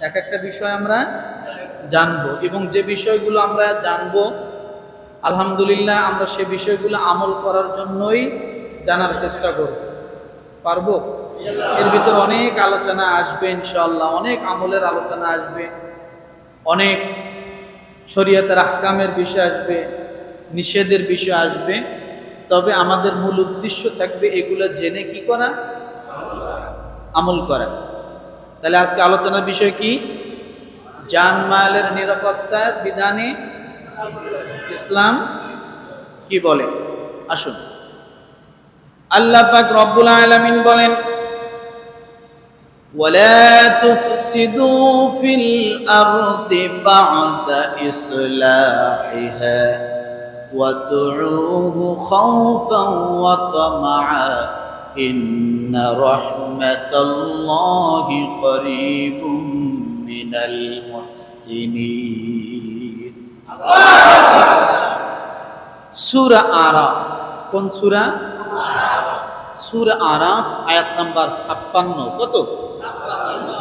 এক একটা বিষয় আমরা জানব এবং যে বিষয়গুলো আমরা জানব, আলহামদুলিল্লাহ আমরা সে বিষয়গুলো আমল করার জন্যই জানার চেষ্টা করব। পারব? এর ভিতর অনেক আলোচনা আসবে ইনশাল্লাহ অনেক আমলের আলোচনা আসবে, অনেক শরীয়তের আহকামের বিষয় আসবে, নিষেধের বিষয় আসবে, তবে আমাদের মূল উদ্দেশ্য থাকবে এগুলো জেনে কি করা? আমল করা। তাহলে আজকে আলোচনার বিষয় কি জানমালের নিরাপত্তার বিধানে ইসলাম কি বলে আসুন আল্লাহ পাক রব্বুল আলামিন বলেন ولا تفسدوا في الأرض بعد إصلاحها وادعوه خوفا وطمعا إن رحمة الله قريب من المحسنين সুরা আরাফ কোন সুরা সুরা আরাফ আয়াত নাম্বার ছাপ্পান্ন কত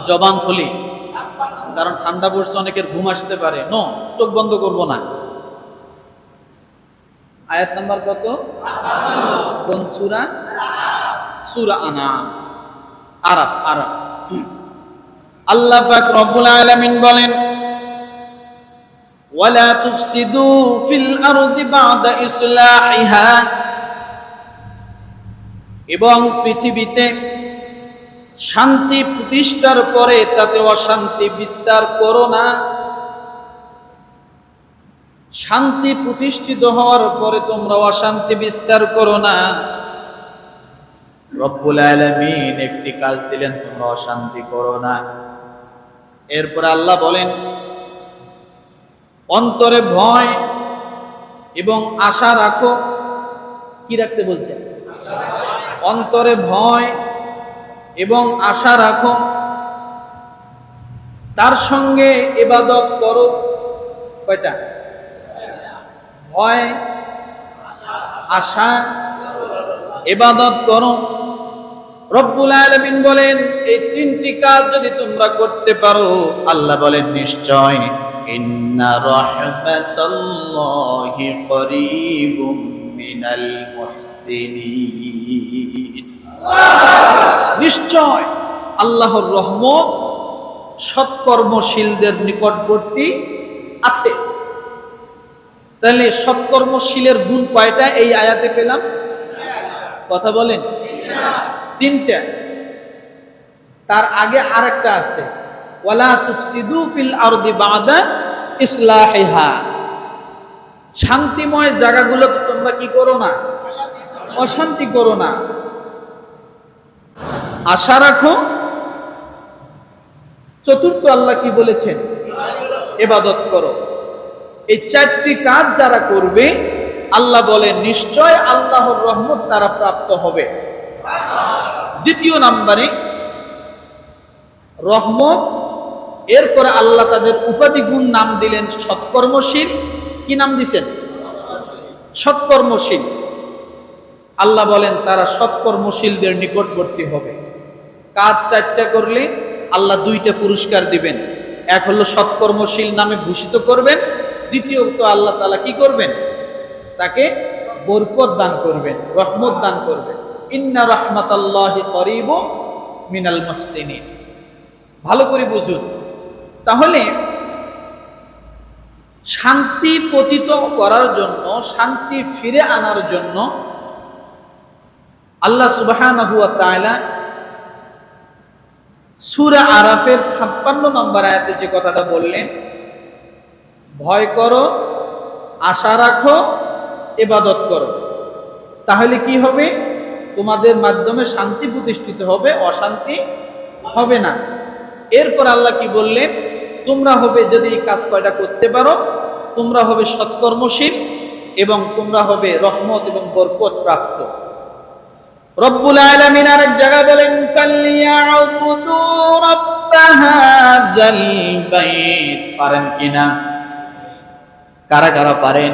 জবান খুলি কারণ ঠান্ডা পড়ছে অনেকের ঘুম আসতে পারে নো চোখ বন্ধ করব না আয়াত নাম্বার কত কোন সুরা সুরা আনা, আরাফ আরাফ। আল্লাহ পাক রব্বুল আলামিন বলেন, ওয়ালা তুফসিদু ফিল আরদি বাদা ইসলাহিহা। এবং পৃথিবীতে শান্তি প্রতিষ্ঠার পরে তাতে অশান্তি বিস্তার করো না। শান্তি প্রতিষ্ঠিত হওয়ার পরে তোমরা অশান্তি বিস্তার করো না। রব্বুল আলামিন একটি কাজ দিলেন, তোমরা অশান্তি করো না। এরপর আল্লাহ বলেন, অন্তরে ভয় এবং আশা রাখো। কি রাখতে বলছেন অন্তরে ভয় এবং আশা রাখো। তার সঙ্গে এবাদত করো। কয়টা? ভয়, আশা এবাদত করো। রব্বুল আলামিন বলেন, এই তিনটি কাজ যদি তোমরা করতে পারো, আল্লাহ বলেন, নিশ্চয়। নিশ্চয়, আল্লাহর রহমত সৎকর্মশীলদের নিকটবর্তী আছে। তাহলে সৎকর্মশীলের গুণ কয়টা এই আয়াতে পেলাম? কথা বলেন। তিনটা। তার আগে আরেকটা আছে। ওয়ালা তুফসিদু ফিল আরদি বাদা ইসলাহিহা। শান্তিময় জায়গাগুলো তোমরা কি করো না? অশান্তি করো না। আশা রাখো, চতুর্থ আল্লাহ কি বলেছেন? এবাদত করো। এই চারটি কাজ যারা করবে, আল্লাহ বলে নিশ্চয় আল্লাহর রহমত তারা প্রাপ্ত হবে। দ্বিতীয় নাম্বারে রহমত, এরপরে আল্লাহ তাদের উপাধি গুণ নাম দিলেন সৎকর্মশীল। কি নাম দিছেন? সৎকর্মশীল। আল্লাহ বলেন, তারা সৎকর্মশীলদের নিকটবর্তী হবে। কাজ চারটা করলে আল্লাহ দুইটা পুরস্কার দিবেন। এক হলো সৎকর্মশীল নামে ভূষিত করবেন। দ্বিতীয়ত আল্লাহ তালা কি করবেন? তাকে বরকত দান করবেন, রহমত দান করবেন। ইন্না রহমতাল্লাহ করিব মিনাল মহসিনী ভালো করে বুঝুন। তাহলে শান্তি পতিত করার জন্য, শান্তি ফিরে আনার জন্য আল্লাহ সুবাহ সুরা আরাফের ছাপ্পান্ন নম্বর আয়াতে যে কথাটা বললেন, ভয় করো, আশা রাখো এবাদত করো। তাহলে কি হবে? তোমাদের মাধ্যমে শান্তি প্রতিষ্ঠিত হবে, অশান্তি হবে না। এরপর আল্লাহ কি বললেন? তোমরা হবে যদি এই কাজ কয়টা করতে পারো, তোমরা হবে সৎকর্মশীল এবং তোমরা হবে রহমত এবং বরকত প্রাপ্ত। রব্বুল আলামিন আরেক জায়গায় বলেন পারেন কিনা কারা কারা পারেন?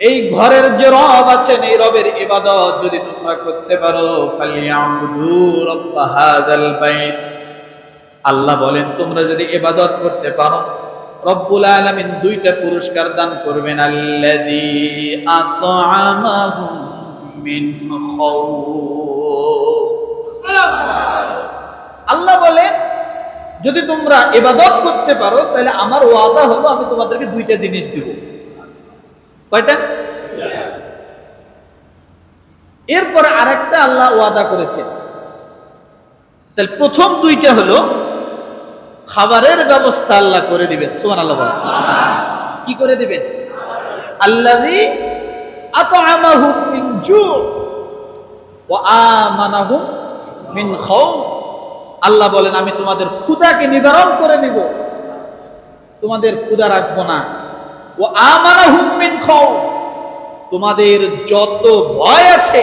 এই ঘরের যে রব আছেন, এই রবের ইবাদত যদি তোমরা করতে পারো আল্লাহ বলেন, তোমরা যদি ইবাদত করতে পারো, রব্বুল আলামিন দুইটা পুরস্কার দান করবেন। আল্লাহ বলেন, যদি তোমরা ইবাদত করতে পারো, তাহলে আমার ওয়াদা হলো আমি তোমাদেরকে দুইটা জিনিস দিব। কয়টা? এরপরে আরেকটা আল্লাহ ওয়াদা করেছেন তাহলে প্রথম দুইটা হলো, খাবারের ব্যবস্থা আল্লাহ করে দিবেন। সুমান আল্লাহ কি করে দিবেন? খাউফ। আল্লাহ বলেন, আমি তোমাদের ক্ষুধাকে নিবারণ করে দিব তোমাদের ক্ষুধা রাখব না। ও আমানাহুম মিন খাউফ তোমাদের যত ভয় আছে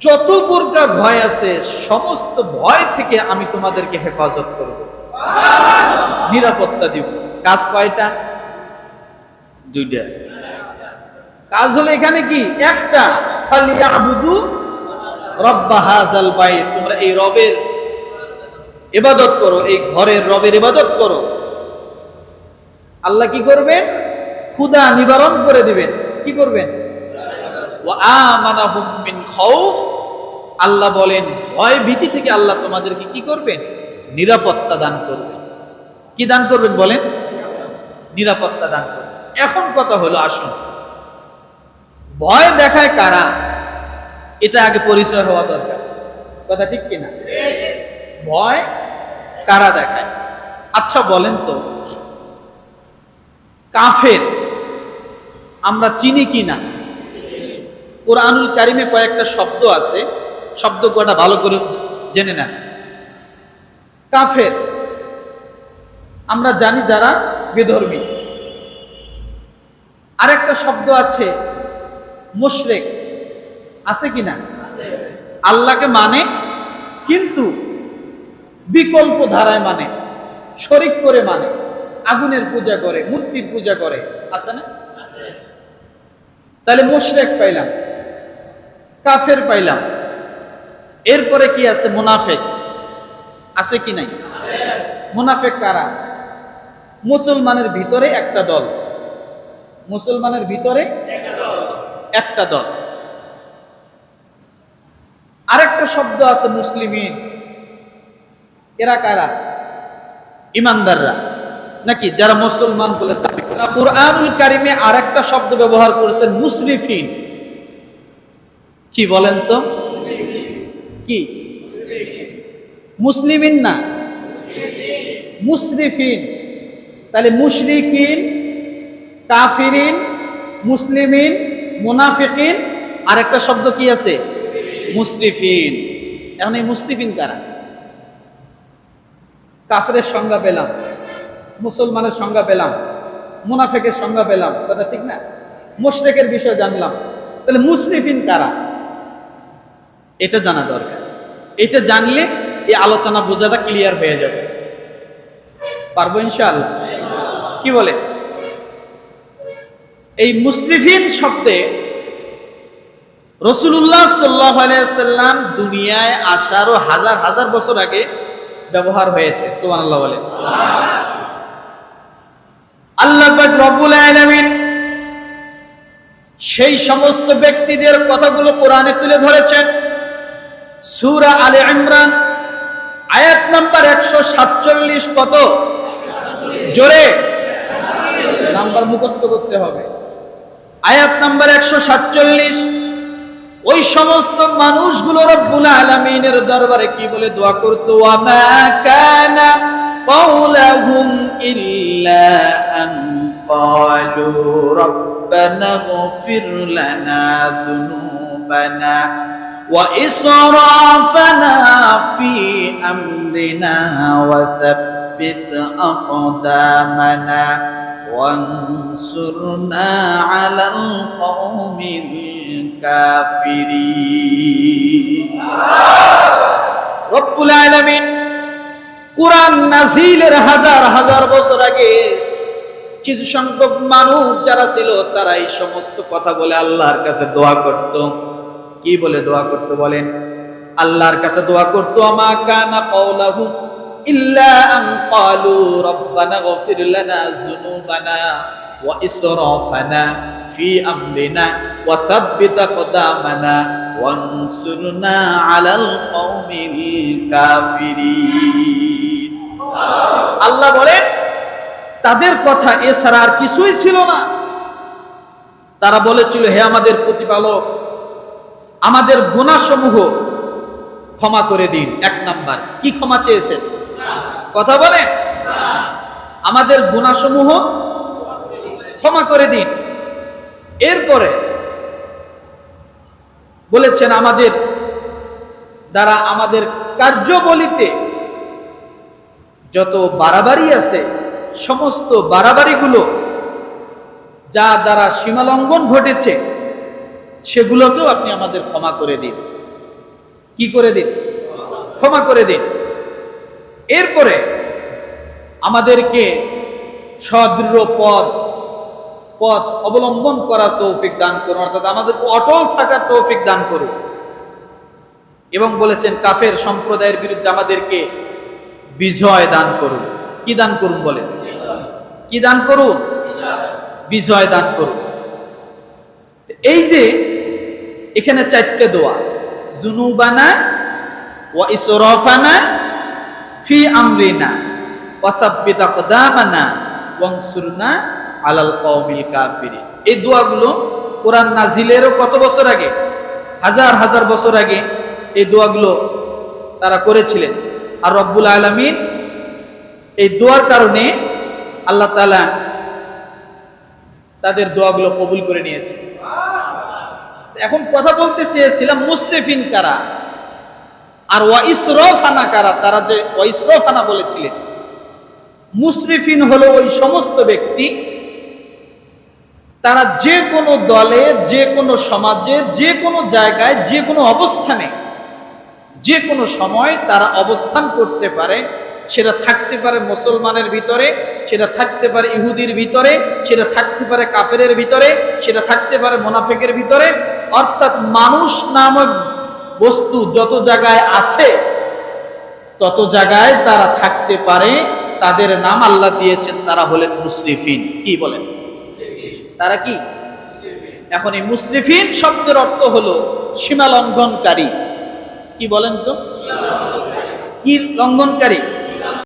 যত প্রকার ভয় আছে সমস্ত ভয় থেকে আমি তোমাদেরকে হেফাজত করব। নিরাপত্তা দিব। কাজ কয়টা? দুইটা। কাজ হলো এখানে কি? একটা ফালিয়াবুদু রব্বা হাজাল বাইত। তোমরা এই রবের ইবাদত করো এই ঘরের রবের ইবাদত করো। আল্লাহ কি করবেন? ক্ষুদা নিবারণ করে দিবেন। কি করবেন? মিন আল্লাহ বলেন ভয় ভীতি থেকে আল্লাহ তোমাদেরকে কি করবেন? নিরাপত্তা দান করবেন। কি দান করবেন বলেন? নিরাপত্তা দান করবেন। এখন কথা হলো আসুন। ভয় দেখায় কারা? এটা আগে পরিচয় হওয়া দরকার। কথা ঠিক কিনা? ভয় কারা দেখায়? আচ্ছা বলেন তো। কাফের। আমরা চিনি কি না? কোরআনুল কারিমে কয়েকটা শব্দ আছে। শব্দ কটা ভালো করে জেনে নেন। কাফের। আমরা জানি যারা বেধর্মী। আরেকটা শব্দ আছে, মুশরেক। আছে কি না? আল্লাহকে মানে কিন্তু বিকল্প ধারায় মানে শরিক করে মানে। আগুনের পূজা করে, মূর্তির পূজা করে। আছে না? তাহলে মুশরেক পাইলাম, কাফের পাইলাম। এরপরে কি আছে? মুনাফেক। আছে কি নাই? মুনাফেক কারা? মুসলমানের ভিতরে একটা দল। মুসলমানের ভিতরে একটা দল। আরেকটা শব্দ আছে মুসলিমিন। এরা কারা? ইমানদাররা। নাকি যারা মুসলমান বলে। কুরআনুল কারিমে আরেকটা শব্দ ব্যবহার করেছেন মুসরিফিন কি বলেন তো? কি? মুসলিমিন না? মুসরিফিন তাহলে মুশরিকিন, কাফিরিন, মুসলিমিন, মুনাফিকিন, আরেকটা শব্দ কি আছে? মুসরিফিন এখন এই মুসরিফিন কারা? কাফেরের সংজ্ঞা পেলাম। মুসলমানের সংজ্ঞা পেলাম, মুনাফেকের সংজ্ঞা পেলাম, কথা ঠিক না? মুশরেকের বিষয় জানলাম। তাহলে মুসরিফিন কারা? এটা জানা দরকার। এটা জানলে এই আলোচনা বোঝাটা ক্লিয়ার হয়ে যাবে। পারব ইনশাআল্লাহ? কি বলে? এই মুসরিফিন শব্দে রসুল্লাহ সাল্লাহ দুনিয়ায় আসারও হাজার হাজার বছর আগে ব্যবহার হয়েছে আল্লাহ বলেন আল্লাহ পাক রব্বুল আলামিন সেই সমস্ত ব্যক্তিদের কথাগুলো কোরআনে তুলে ধরেছেন। সূরা আলে ইমরান, আয়াত নাম্বার একশো সাতচল্লিশ কত? জোরে? নাম্বার মুখস্থ করতে হবে। আয়াত নাম্বার একশো সাতচল্লিশ, ওই সমস্ত মানুষগুলো রব্বুল আলামিনের দরবারে কি বলে দোয়া করতো? ওয়ামা কানা قولهم إلا أن قالوا ربنا اغفر لنا ذنوبنا وإسرافنا في أمرنا وثبت أقدامنا وانصرنا على القوم الكافرين. رب العالمين. কোরআন নাজিলের হাজার হাজার বছর আগে কিছু সংখ্যক মানুষ যারা ছিল, তারা এই সমস্ত কথা বলে আল্লাহর কাছে দোয়া করত। কি বলে দোয়া করতে বলেন? আল্লাহর কাছে দোয়া করত আমা কানা কওলাহু ইল্লা আন ক্বালু রব্বানা গফির লানা যুনুবানা ওয়া ইসরাফানা ফি আমরিনা ওয়া থাব্বিত আকদামানা ওয়ানসুরনা আলাল কওমিল কাফিরিন। আল্লাহ বলেন তাদের কথা এছাড়া আর কিছুই ছিল না। তারা বলেছিল, হে আমাদের প্রতিপালক, আমাদের গুণাসমূহ ক্ষমা করে দিন। এক নাম্বার, কি ক্ষমা চেয়েছেন? কথা বলেন। আমাদের গুণাসমূহ ক্ষমা করে দিন। এরপরে বলেছেন, আমাদের দ্বারা আমাদের কার্যবলিতে যত বাড়াবাড়ি আছে, সমস্ত বাড়াবাড়িগুলো যা দ্বারা সীমালঙ্ঘন ঘটেছে, সেগুলোকেও আপনি আমাদের ক্ষমা করে দিন। কি করে দিন? ক্ষমা করে দিন। এরপরে আমাদেরকে সদৃঢ় পথ পথ অবলম্বন করার তৌফিক দান করুন, অর্থাৎ আমাদেরকে অটল থাকার তৌফিক দান করুন। এবং বলেছেন, কাফের সম্প্রদায়ের বিরুদ্ধে আমাদেরকে বিজয় দান করুন। কি দান করুন বলেন? কি দান করুন? বিজয় দান করুন। এই যে এখানে চারটে দোয়া, জুনুবানা ওয়া ইসরাফানা ফি আমরিনা আলাল এই নাজিলেরও কত বছর আগে? হাজার হাজার বছর আগে এই দোয়াগুলো তারা করেছিলেন। আর রব্বুল আলামিন এই দোয়ার কারণে আল্লাহ তালা তাদের দোয়াগুলো কবুল করে নিয়েছে। এখন কথা বলতে চেয়েছিলাম মুসলিফিন কারা? আর ওয়া ইসরফানা কারা? তারা যে ওয়াইসরফানা বলেছিলেন। মুসরিফিন হলো ওই সমস্ত ব্যক্তি, তারা যে কোনো দলে, যে কোনো সমাজে, যে কোনো জায়গায়, যে কোনো অবস্থানে যে কোনো সময় তারা অবস্থান করতে পারে, সেটা থাকতে পারে মুসলমানের ভিতরে, সেটা থাকতে পারে ইহুদির ভিতরে, সেটা থাকতে পারে কাফেরের ভিতরে, সেটা থাকতে পারে মোনাফেকের ভিতরে। অর্থাৎ মানুষ নামক বস্তু যত জায়গায় আছে, তত জায়গায় তারা থাকতে পারে, তাদের নাম আল্লাহ দিয়েছেন, তারা হলেন মুসরিফিন। কি বলেন? তারা কি? এখন এই মুসরিফিন শব্দের অর্থ হলো সীমা লঙ্ঘনকারী কি বলেন তো? কি লঙ্ঘনকারী?